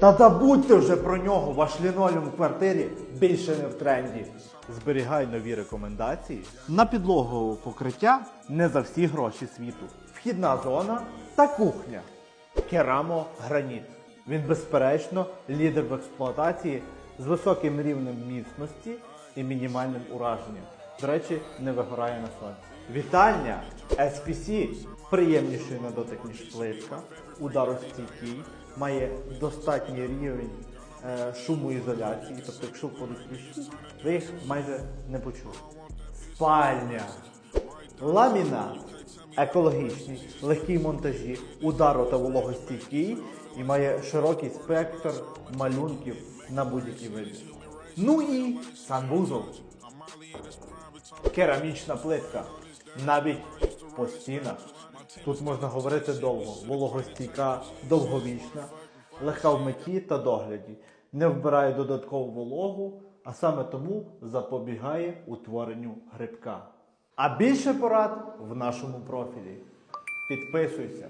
Та забудьте вже про нього, ваш лінолеум в квартирі більше не в тренді. Зберігай нові рекомендації на підлогове покриття не за всі гроші світу. Вхідна зона та кухня. Керамо Граніт. Він безперечно лідер в експлуатації з високим рівнем міцності і мінімальним ураженням. До речі, не вигорає на сонці. Вітальня SPC приємніший на дотик, ніж плитка, ударостійкий, має достатній рівень е, шумоізоляції, тобто якщо входить ключі, ви їх майже не почули. Спальня. Ламінат екологічний, легкий монтажі, ударо та вологостійкий і має широкий спектр малюнків на будь-який вибір. Ну і санвузол. Керамічна плитка. Навіть по стінах. Тут можна говорити довго. Вологостійка, довговічна, легка в митті та догляді. Не вбирає додаткову вологу, а саме тому запобігає утворенню грибка. А більше порад в нашому профілі. Підписуйся,